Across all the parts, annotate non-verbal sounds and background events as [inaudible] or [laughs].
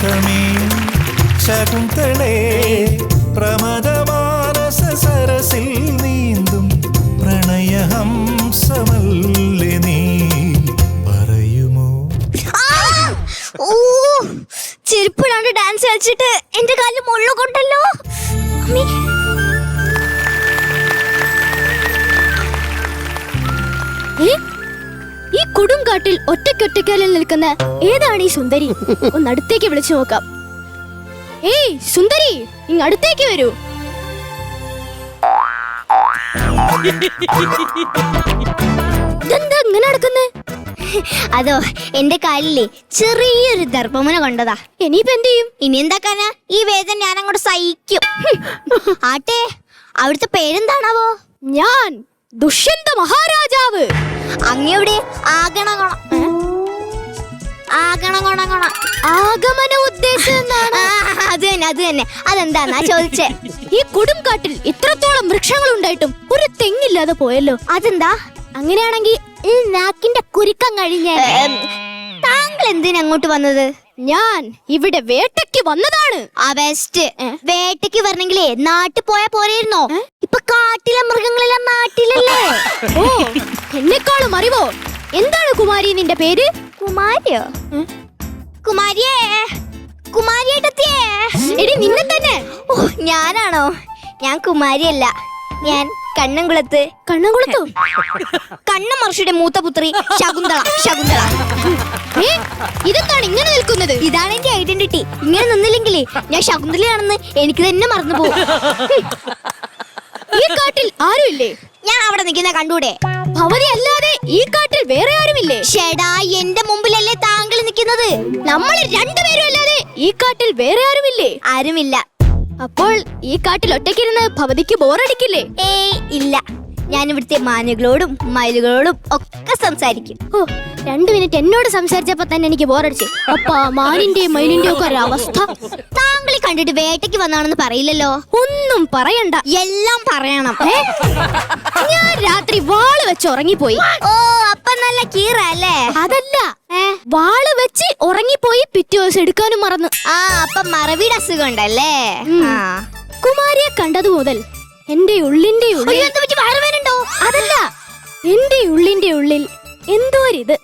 സുഖമേ ശകുന്തളേ പ്രമദമാനസ സരസിൽ നീന്തും പ്രണയഹംസമല്ലേ നീ? പറയുമോ? ഓ ചെരുപ്പിടാണ്ട് ഡാൻസ് കളിച്ചിട്ട് എന്റെ കാലിൽ മുള്ളു കൊടുങ്കാട്ടിൽ ഒറ്റയ്ക്കൊറ്റയ്ക്കാലിൽ നിൽക്കുന്ന ഏതാണ് ഈ സുന്ദരി? ഒന്ന് അടുത്തേക്ക് വിളിച്ചു നോക്കാം. ഏയ് സുന്ദരി ഇങ് അടുത്തേക്ക് വരൂ. ഇതെന്താ ഇങ്ങനെ നടക്കുന്നേ? അതോ എന്റെ കാലിലെ ചെറിയൊരു ദർഭമന കൊണ്ടതാ. ഇനിയിപ്പോ എന്ത് ചെയ്യും? ഇനി എന്താക്കാനാ ഈ വേദന ഞാൻ അങ്ങോട്ട് സഹിക്കും. ആട്ടെ അവിടുത്തെ പേരെന്താണാവോ? ഞാൻ ദുഷ്യന്ത മഹാരാജാവ്. അങ്ങയുടെ ആഗണഗണ. ആഗണഗണഗണ. ആഗമന ഉദ്ദേശം അത് തന്നെ അത് തന്നെ. അതെന്താന്നാ ചോദിച്ചേ? ഈ കൊടുംകാട്ടിൽ ഇത്രത്തോളം വൃക്ഷങ്ങൾ ഉണ്ടായിട്ടും ഒരു തെങ്ങില്ലാതെ പോയല്ലോ. അതെന്താ? അങ്ങനെയാണെങ്കിൽ ഈ നാക്കിന്റെ കുരുക്കം കഴിഞ്ഞ താങ്കൾ എന്തിനാ അങ്ങോട്ട് വന്നത്? ഞാൻ ഇവിടെ വേട്ടയ്ക്ക് വന്നതാണ്. ആ ബെസ്റ്റ് വേട്ടയ്ക്ക് വരണെങ്കിലേ നാട്ടിൽ പോയാ പോരായിരുന്നോ കാട്ടിലെ മൃഗങ്ങളെല്ലാം നാട്ടിലല്ലേ? ഓ എന്നെക്കാളും അറിവോ? എന്താണ് കുമാരി നിന്റെ പേര്? കുമാരിയോ? കുമാരിയേ കുമാരിയേട്ടത്തിയേ. എടി നിന്നെ തന്നെ. ഓ ഞാനാണോ? ഞാൻ കുമാരിയല്ല. ഞാൻ കണ്ണംകുളത്ത്. കണ്ണംകുളത്ത്? കണ്ണം മഹർഷിയുടെ മൂത്ത പുത്രി ശകുന്തള ശകുന്തള. ഇതെന്താണ് ഇങ്ങനെ നിൽക്കുന്നത്? ഇതാണ് എന്റെ ഐഡന്റിറ്റി ഇങ്ങനെ നിന്നില്ലെങ്കിലേ ഞാൻ ശകുന്തളയാണെന്ന് എനിക്ക് തന്നെ മറന്നു പോകും [laughs] ഈ കാട്ടിൽ ആരുമില്ലേ? ഞാൻ അവിടെ നിൽക്കുന്ന കണ്ടൂടെ. ഭവതി അല്ലാതെ ഈ കാട്ടിൽ വേറെ ആരുമില്ലേ? ഷെടാ എന്റെ മുമ്പിലല്ലേ താങ്കൾ നിൽക്കുന്നത്. നമ്മൾ രണ്ടുപേരും അല്ലാതെ ഈ കാട്ടിൽ വേറെ ആരുമില്ലേ? ആരുമില്ല. അപ്പോൾ ഈ കാട്ടിൽ ഒറ്റയ്ക്കിരുന്ന് ഭവതിക്ക് ബോറടിക്കില്ലേ? ഏയ് ഇല്ല. ഞാൻ ഇവിടുത്തെ മാനുകളോടും മയിലുകളോടും ഒക്കെ സംസാരിക്കും. ഓ രണ്ടു മിനിറ്റ് എന്നോട് സംസാരിച്ചപ്പോ തന്നെ എനിക്ക് ബോറടിച്ചു. അപ്പാ മാനിന്റെയും മയിലിന്റെയും ഒക്കെ ഒരവസ്ഥ. കണ്ടിട്ട് വേട്ടയ്ക്ക് വന്നാണെന്ന് പറയില്ലല്ലോ? ഒന്നും പറയണ്ട. എല്ലാം പറയണം? ഞാൻ രാത്രി വാൾ വെച്ച് ഉറങ്ങിപ്പോയി. ഓ അപ്പൊ നല്ല കീറ അല്ലേ? അതല്ല. വാൾ വെച്ച് ഉറങ്ങിപ്പോയി പിറ്റേ ദിവസം എടുക്കാനും മറന്നു. ആ അപ്പൊ മറവിയുടെ അസുഖം ഉണ്ടല്ലേ. കുമാരിയെ കണ്ടത് മുതൽ എന്റെ ഉള്ളിന്റെ ഉള്ളിൽ അതല്ല. എന്റെ ഉള്ളിന്റെ ഉള്ളിൽ എന്തോരിത്?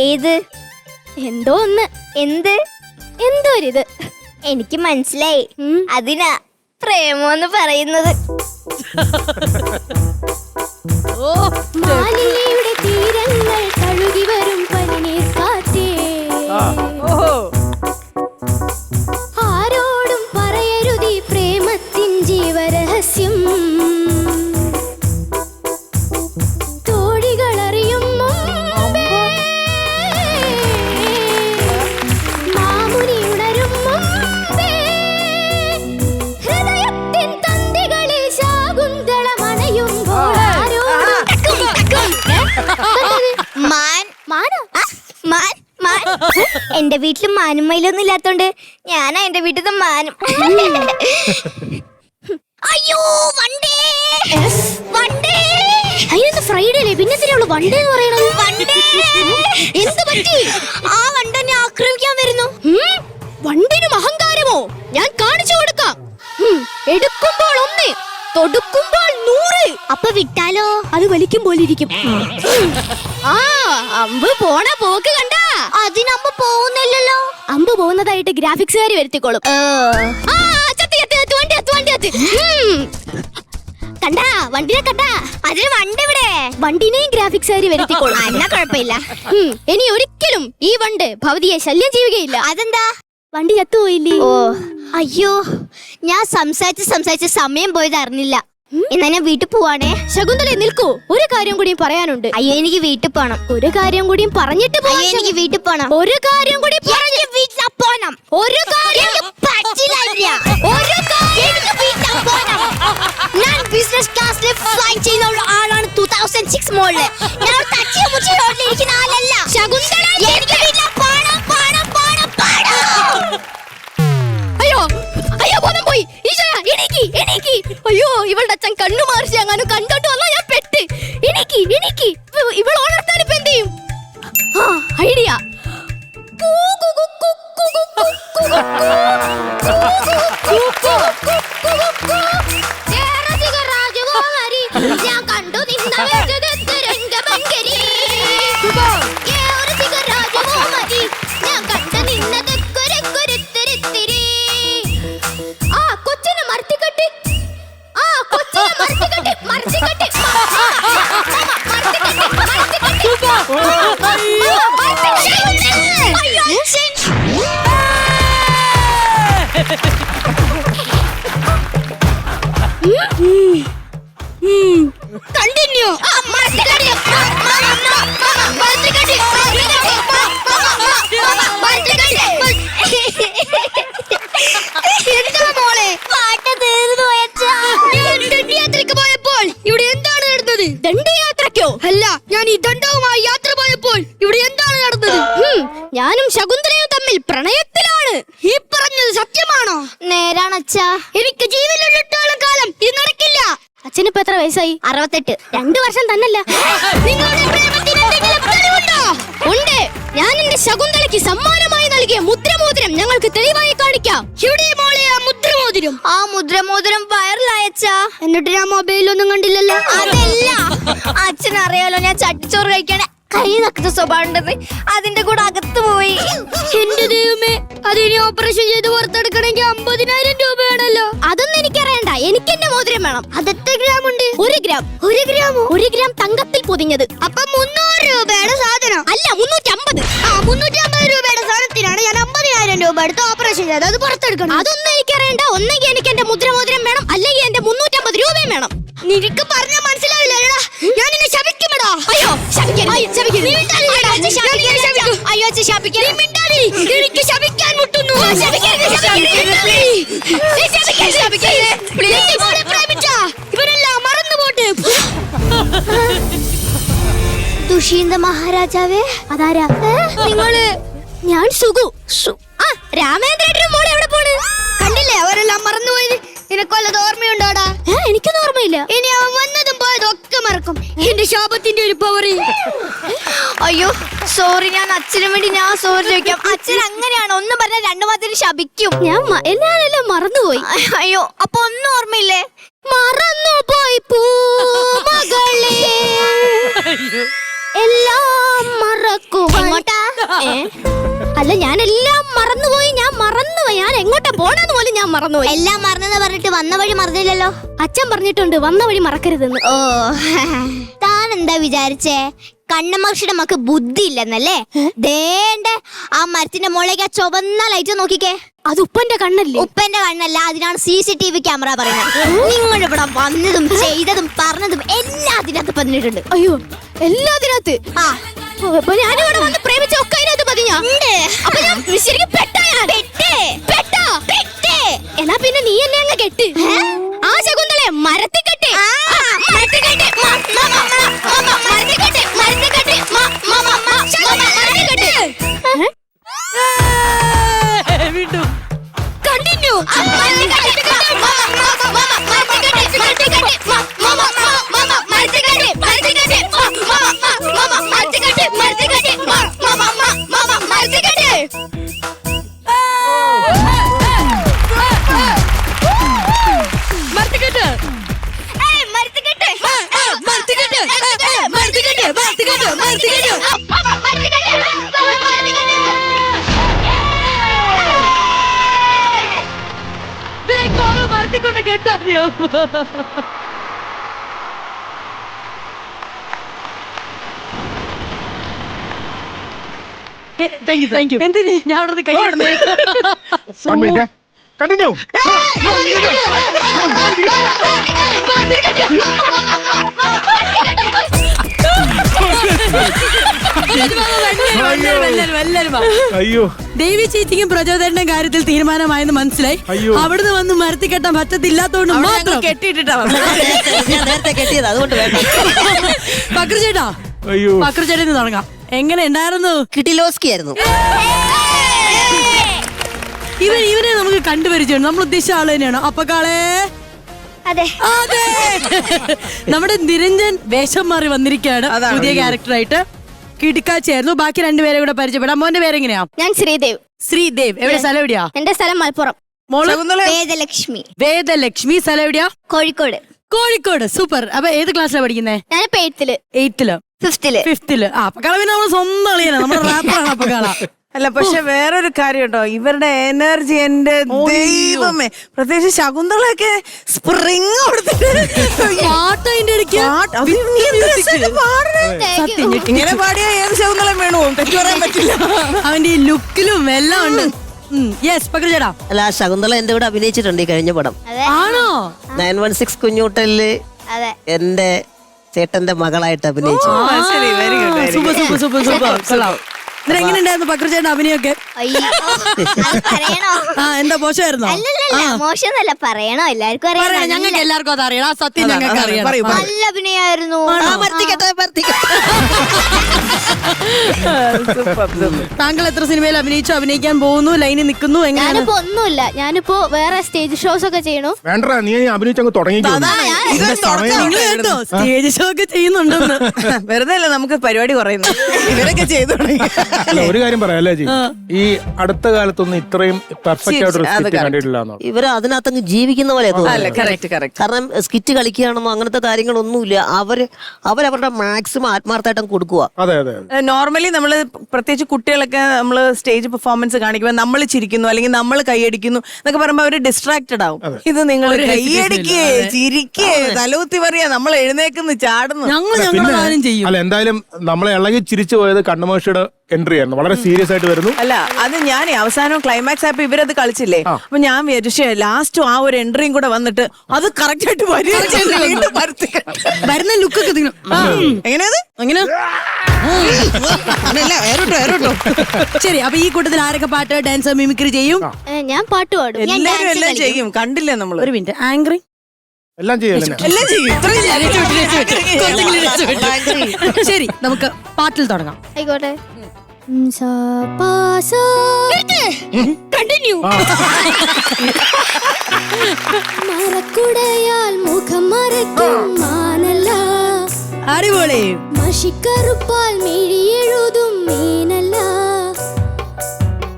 ഏത്? എന്തോ ഒന്ന്. എന്ത്? എന്തോ ഒരിത് എനിക്ക് മനസ്സിലായി. അതിനാ പ്രേമോന്ന് പറയുന്നത് ഓ മാലിന്യയുടെ തീരങ്ങൾ കഴുകി വരും വീട്ടിൽ മാനും മയിലൊന്നും ഇല്ലാത്തോണ്ട് ഞാനാ എന്റെ വീട്ടിൽ നിന്ന് മാനും. അയ്യോ വണ്ടേ. വണ്ടേ. ഫ്രൈഡേ അല്ലേ? പിന്നെ വണ്ടേ എന്ന് പറയണത്? വണ്ടേ. എന്ത് പറ്റി? ആ വണ്ടനെ ആക്രമിക്കാൻ വരുന്നു. വണ്ടിനും അഹങ്കാരമോ? ഞാൻ കാണിച്ചു കൊടുക്കാം. എടുക്കുമ്പോൾ ഒന്ന്. തൊടുക്കുമ്പോൾ നൂറ്. അപ്പൊ വിട്ടാലോ? അത് വലിക്കും പോലിരിക്കും ആ അമ്പ് പോണ പോക്ക് കണ്ട. അതിനമ്മ പോകുന്നില്ലല്ലോ. അമ്പ് പോകുന്നതായിട്ട് ഗ്രാഫിക്സ് വരുത്തിക്കോളും. ആ. ചത്ത് ചത്ത് ചത്ത് വണ്ടി ചത്ത് വണ്ടി ചത്ത്. ഉം. കണ്ടാ വണ്ടിനെ കണ്ടാ. അതിന് വണ്ടി ഇവിടെ വണ്ടിനെയും ഗ്രാഫിക്സുകാർ വരുത്തിക്കോളും. എന്നാ കുഴപ്പമില്ല. ഉം, ഇനി ഒരിക്കലും ഈ വണ്ട് ഭവതിയെ ശല്യം ചെയ്യുകയില്ല. അതെന്താ? വണ്ടി ചത്തുപോയില്ലേ? ഓ. അയ്യോ ഞാൻ സംസാരിച്ച് സംസാരിച്ച് സമയം പോയത് അറിഞ്ഞില്ല. എന്നാ ഞാൻ വീട്ടിൽ പോവാണേ? ശകുന്തള നിൽക്കൂ. ഒരു കാര്യം കൂടിയും പറയാനുണ്ട്. അയ്യോ എനിക്ക് വീട്ടിൽ പോണം. ഒരു കാര്യം കൂടിയും പറഞ്ഞിട്ട് പോയോ എനിക്ക് വീട്ടിൽ പോണം. ഒരു കാര്യം കൂടി എനിക്ക് വീട്ടിൽ പോണം. ഒരു കാര്യം പറ്റില്ല ഒരു കാര്യം വീട്ടിൽ പോണം. ഞാൻ ബിസിനസ് ക്ലാസ്സിൽ ഫ്ലൈ ചെയ്യുന്ന ആളാണ് ടൂ തൗസൻഡ് സിക്സ് മോളിൽ ഞാൻ തച്ചിയ മുച്ചി റോഡിൽ ഇരിക്കുന്ന കാണിക്കാം. ഇവിടെ മോളെ? ആ മുദ്രമോതിരം. ആ മുദ്രമോതിരം വൈറലായച്ചാ എന്നിട്ട് ഞാൻ മൊബൈലൊന്നും കണ്ടില്ലല്ലോ? അതല്ല. അച്ഛൻ അറിയാലോ ഞാൻ ചട്ടിച്ചോറ് കഴിക്കണേ കൈ നക്കുന്ന സ്വഭാവം ഉണ്ടെന്ന് അതിന്റെ കൂടെ അകത്ത് പോയി. എന്റെ ദൈവമേ അതിനി ഓപ്പറേഷൻ ചെയ്ത് പുറത്തെടുക്കണമെങ്കിൽ അമ്പതിനായിരം രൂപ വേണല്ലോ അതൊന്നും എനിക്കറിയണ്ട. എനിക്ക് എന്റെ മോതിരം വേണം. അതെത്ര ഗ്രാം ഉണ്ട് ഒരു ഗ്രാം. ഒരു ഗ്രാമോ? ഒരു ഗ്രാം തങ്കത്തിൽ പൊതിഞ്ഞത്. അപ്പൊ മുന്നൂറ് രൂപയാണ് സാധനം. അല്ല മുന്നൂറ്റി അമ്പത് ആ മുന്നൂറ്റി അമ്പത് രൂപ എടുത്ത് ഓപ്പറേഷൻ ചെയ്ത് അത് പുറത്തെടുക്കണം. അതൊന്നും എനിക്കറിയണ്ട. ഒന്നെങ്കിൽ എനിക്ക് എന്റെ മുദ്രമോതിരം വേണം. അല്ലെങ്കിൽ എന്റെ മുന്നൂറ്റമ്പത് രൂപയും വേണം. നിനക്ക് പറഞ്ഞ മനസ്സിലാവില്ല ഞാൻ നിന്നെ ശപിക്കുമെടാ. അയ്യോ അയ്യോ, എനിക്ക് ശപിക്കാൻ മുട്ടുന്നു. ഇവരെല്ലാം മറന്നു പോട്ടെ. ദുഷീന്ത മഹാരാജാവേ അതാരാ? നിങ്ങൾ? ഞാൻ സുഗു ആ രാമേന്ദ്രേട്ടനും മോളെ എവിടെ പോണ്? കണ്ടില്ലേ അവരെല്ലാം മറന്നുപോയത്? നിനക്കൊല്ലത് ഓർമ്മയുണ്ടോടാ? എനിക്കൊന്നും ഓർമ്മയില്ല. ഇനി അവൻ വന്നതും പോയതും ഒക്കെ മറക്കും. എന്റെ ശാപത്തിന്റെ ഒരു പവർ അയ്യോ സോറി ഞാൻ അച്ഛനും വേണ്ടി ഞാൻ സോറി ചോദിക്കാം. അച്ഛൻ അങ്ങനെയാണ്. ഒന്നും പറഞ്ഞാൽ രണ്ടു മാത്രം ശപിക്കും. ഞാൻ എല്ലാരെല്ലാം മറന്നുപോയി. അയ്യോ അപ്പൊ ഒന്നും ഓർമ്മയില്ലേ? മറന്നുപോയി പൂമകളെ. എല്ലാം മകളേ എല്ലാം മറക്കും അല്ല ഞാൻ എല്ലാം ഞാൻ എങ്ങോട്ടാ പോണെന്ന് പോലും ഞാൻ മറന്നു എല്ലാം മറന്നെന്ന് പറഞ്ഞിട്ട് വന്ന വഴി മറന്നില്ലല്ലോ? അച്ഛൻ പറഞ്ഞിട്ടുണ്ട് വന്ന വഴി മറക്കരുതെന്ന്. ഓ താൻ എന്താ വിചാരിച്ചേ? കണ്ണമ്മക്ഷിയുടെ മക്ക് ബുദ്ധി ഇല്ലെന്നല്ലേ ദേണ്ട ആ മരത്തിന്റെ മുകളിലേക്ക് ആ ചുവന്ന ലൈറ്റ് നോക്കിക്കേ. അത് ഉപ്പന്റെ കണ്ണല്ലേ? ഉപ്പന്റെ കണ്ണല്ല അതിനാണ് C C T V camera പറയുന്നത്. നിങ്ങൾ ഇവിടെ വന്നതും ചെയ്തതും പറഞ്ഞതും എല്ലാം അതിനകത്ത് പതിഞ്ഞിട്ടുണ്ട്. അയ്യോ എല്ലാത്തിനകത്ത് ആ. ഞാനിവിടെ വന്ന് പ്രേമിച്ച ഒക്കെ അതിനകത്ത് പതിഞ്ഞാ? ശരിക്കും പെട്ടാ. എന്നാ പിന്നെ നീ എന്നെ അങ്ങ് കെട്ട് ആ ശകുന്തളെ മരത്തിൽ കെട്ട് ആ, മരത്തിൽ കെട്ട്. മരത്തിൽ കെട്ട്. മരത്തിക്കൊണ്ട് കെട്ടറിയോ താങ്ക് യു താങ്ക് യു എന്തിന് ഞാൻ അവിടെ കൈ One minute. അയ്യോ. ദേവി ചേച്ചിക്കും പ്രചോദനന്റെ കാര്യത്തിൽ തീരുമാനമായെന്ന് മനസ്സിലായി. അയ്യോ. അവിടുന്ന് വന്ന് മരത്തി കെട്ടാൻ പറ്റത്തില്ലാത്തോണ്ട് മാത്രം. കെട്ടിയിട്ടാ ഞാൻ നേരത്തെ കെട്ടിയത് അതുകൊണ്ട് വേണ്ട. പക്രു ചേട്ടാ. അയ്യോ. പക്രു ചേട്ടൻ തുടങ്ങാം എങ്ങനെ ഉണ്ടായിരുന്നു? കിട്ടിലോസ്കി ആയിരുന്നു ഇവൻ ഇവനെ നമുക്ക് കണ്ടുപരിച്ചു നമ്മൾ ഉദ്ദേശിച്ച ആൾ തന്നെയാണ്. അപ്പൊ കാളേ അതെ. അതെ. നമ്മുടെ നിരഞ്ജൻ വേഷം മാറി വന്നിരിക്കുകയാണ് പുതിയ ക്യാരക്ടറായിട്ട്. കിടുക്കാച്ചായിരുന്നു ബാക്കി രണ്ടുപേരെ കൂടെ പരിചയപ്പെടാം. മോന്റെ പേരെങ്ങനെയാ? ഞാൻ ശ്രീദേവ്. ശ്രീദേവ്. എവിടെ? സ്ഥലം എവിടെയാ? എന്റെ സ്ഥലം മലപ്പുറം. വേദലക്ഷ്മി. വേദലക്ഷ്മി. സ്ഥലം എവിടെയാ? കോഴിക്കോട്. കോഴിക്കോട്. സൂപ്പർ. അപ്പൊ ഏത് ക്ലാസ്സിലാണ് പഠിക്കുന്നത് ഞാനിപ്പോ എയ്ത്തിൽ എയ്ത്തിൽ ഫിഫ്തിൽ ഫിഫ്തിൽ ആ അപ്പൊ കളവിന് പിന്നെ നമ്മൾ സ്വന്തം കളിയാണ് നമ്മുടെ റാപ്പറാണ് അപ്പൊ അല്ല പക്ഷെ വേറൊരു കാര്യം കേട്ടോ ഇവരുടെ എനർജി എന്റെ ദൈവമേ. പ്രത്യേകിച്ച് ശകുന്തളൊക്കെ സ്പ്രിങ്. ഇങ്ങനെ പാടിയ ഏത് ശകുന്തളം വേണോ? തെറ്റു പറയാൻ പറ്റില്ല. അവന്റെ ഈ ലുക്കിലും എല്ലാം ഉണ്ട്. യെസ് അല്ല ശകുന്തള എന്റെ കൂടെ അഭിനയിച്ചിട്ടുണ്ട് ഈ കഴിഞ്ഞ പടം. ആണോ? നയൻ വൺ സിക്സ് കുഞ്ഞൂട്ടലിൽ എന്റെ ചേട്ടന്റെ മകളായിട്ട് അഭിനയിച്ചു. Super super super super. കൊള്ളാം. ഇതിന് എങ്ങനെയുണ്ടായിരുന്നു പക്രചേട്ടൻ അഭിനയൊക്കെ അയ്യോ അത് പറയണോ? ആ എന്താ മോശമായിരുന്നോ? അല്ലല്ല മോശമൊന്നല്ല പറയണോ? എല്ലാവർക്കും അറിയാം. പറയാം നല്ല- ഞങ്ങൾക്ക് എല്ലാവർക്കും അത് അറിയാം ആ സത്യം ഞങ്ങൾക്ക് അറിയണം. അറിയാം പറയൂ, പറയൂ. നല്ല അഭിനയായിരുന്നു ആ, വർത്തിക്കട്ടെ, വർത്തിക്കട്ടെ. Super super. താങ്കൾ എത്ര സിനിമയിൽ അഭിനയിച്ചു അഭിനയിക്കാൻ പോകുന്നു ലൈനിൽ നിൽക്കുന്നു എങ്ങനെയാണ്? ഞാനിപ്പോ ഒന്നുമില്ല. ഞാനിപ്പോ വേറെ സ്റ്റേജ് ഷോസ് ഒക്കെ ചെയ്യണു. വേണ്ടടാ നീ അഭിനയിച്ചങ്ങ് തുടങ്ങിക്കോ. നിങ്ങൾ കേട്ടോ. സ്റ്റേജ് ഷോ ഒക്കെ ചെയ്യുന്നുണ്ടെന്ന്. വെറുതെ അല്ല നമുക്ക് പരിപാടി കുറയുന്നു ഇവരൊക്കെ ചെയ്തു തുടങ്ങി. അല്ല ഒരു കാര്യം പറയാല്ലേ ജി? ഈ അടുത്ത കാലത്തൊന്നും ഇത്രയും പെർഫെക്റ്റ് ആയിട്ടൊരു സ്കിറ്റ്. കണ്ടിട്ടില്ല ഇവർ അതിനകത്തങ്ങ് ജീവിക്കുന്ന പോലെ കാരണം സ്കിറ്റ് കളിക്കുകയാണെന്നോ അങ്ങനത്തെ കാര്യങ്ങളൊന്നുമില്ല. അവർ അവരവരുടെ മാക്സിമം ആത്മാർത്ഥമായിട്ടും കൊടുക്കുക. അതെ അതെ നോർമലി നമ്മൾ പ്രത്യേകിച്ച് കുട്ടികളൊക്കെ നമ്മൾ സ്റ്റേജ് പെർഫോമൻസ് കാണിക്കുമ്പോൾ നമ്മൾ ചിരിക്കുന്നു അല്ലെങ്കിൽ നമ്മൾ കൈയടിക്കുന്നു എന്നൊക്കെ പറയുമ്പോൾ അവർ ഡിസ്ട്രാക്റ്റഡ് ആവും. ഇത് നിങ്ങൾ കൈയടിക്കേ ചിരിക്കേ തലകുത്തി പറയാ നമ്മൾ എഴുന്നേക്കുന്നു ചാടുന്നു. ഞങ്ങൾ ഞങ്ങൾ ചെയ്യും. അല്ല എന്തായാലും നമ്മളെ ഇളകി ചിരിച്ചു പോയത് കണ്ണുമേഷിയുടെ എൻട്രി ആയിരുന്നു. വളരെ സീരിയസ് ആയിട്ട് വരുന്നു. അല്ല അത് ഞാൻ അവസാനം ക്ലൈമാക്സ് ആയപ്പോ ഇവരത് കളിച്ചില്ലേ? അപ്പൊ ഞാൻ വിചാരിച്ചു ലാസ്റ്റ് ആ ഒരു എൻട്രിയും കൂടെ വന്നിട്ട് അത് കറക്റ്റ് ആയിട്ട്. വരുന്ന ലുക്ക് എങ്ങനെയത്? ഏറോട്ടോ ശരി അപ്പൊ ഈ കൂട്ടത്തിൽ ആരൊക്കെ പാട്ട് ഡാൻസ് മിമിക്രി ചെയ്യും? ഞാൻ പാട്ട് പാടും. ഞാൻ dance എല്ലാം കളിക്കും. ചെയ്യും. കണ്ടില്ലേ നമ്മൾ ഒരു മിനിറ്റ്. ആംഗ്രി എല്ലാം എല്ലാം. ചെയ്യും. ഇത്രയും ചെയ്യും. ശരി നമുക്ക് പാട്ടിൽ തുടങ്ങാം. ആയിക്കോട്ടെ. കണ്ടിന്യൂ. മറക്കുടയാൽ മുഖം മറക്കും മാനല്ല. അടിപൊളി. മഷിക്കറുപ്പാൽ മിഴിയെഴുതും മീനല്ല.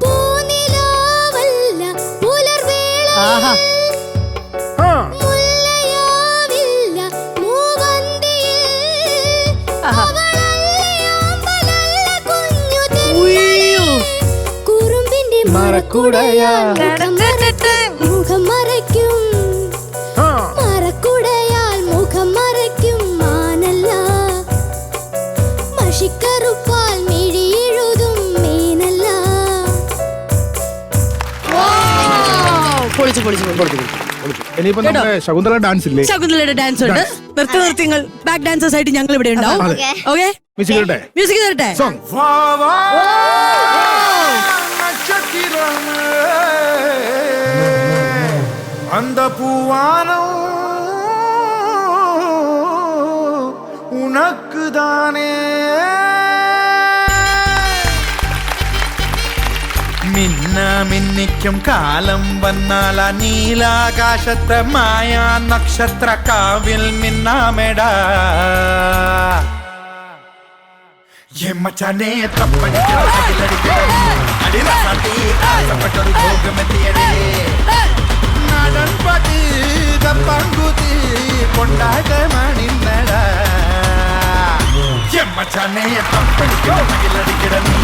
പൂനിലാവല്ല പുലർവേള. മറക്കുടയാൽ മുഖം മറയ്ക്കും, മുഖം മറയ്ക്കും മുഖം മറയ്ക്കും മാനല്ല. മഷിക്കറുപ്പാൽ മിഴിയെഴുതും മീനല്ല. പൊളിച്ചു പൊളിച്ചു പൊളിച്ചു. ഇനിയിപ്പോ നമ്മുടെ ശകുന്തള ഡാൻസ് ഇല്ലേ? ശകുന്തളയുടെ ഡാൻസ് ഉണ്ട്. ബാക്ക് ഡാൻസേഴ്സ് ആയിട്ട് ഞങ്ങൾ ഇവിടെ ഉണ്ടാവും. ഓക്കെ മ്യൂസിക് ഇടട്ടെ മ്യൂസിക് തരട്ടെ സോങ് அந்த பூவானம் உனக்கு தானே മിന്ന മിന്നിക്കും കാലം വന്നാൽ ആ നീലാകാശത്തെ മായാ നക്ഷത്ര കാവിൽ മിന്നാമെടാ എമ്മച്ചാനെ തപ്പടിക്കണം അടിലടിക്കണം അടിറസാട്ടി ആസപ്പെട്ടൊരു ഭോഗമെത്തിയടേ ಗಣಪತಿ ದಪ್ಪಂಗುತಿ ಕೊಂಡಾಗ ಮಾಡಿನ್ನಡ ಎಮ್ಮ ಚನೆಯ ತಪ್ಪಿಸ್ಕೋ ಮಗಿಲಡಿಗಿಡ ನೀ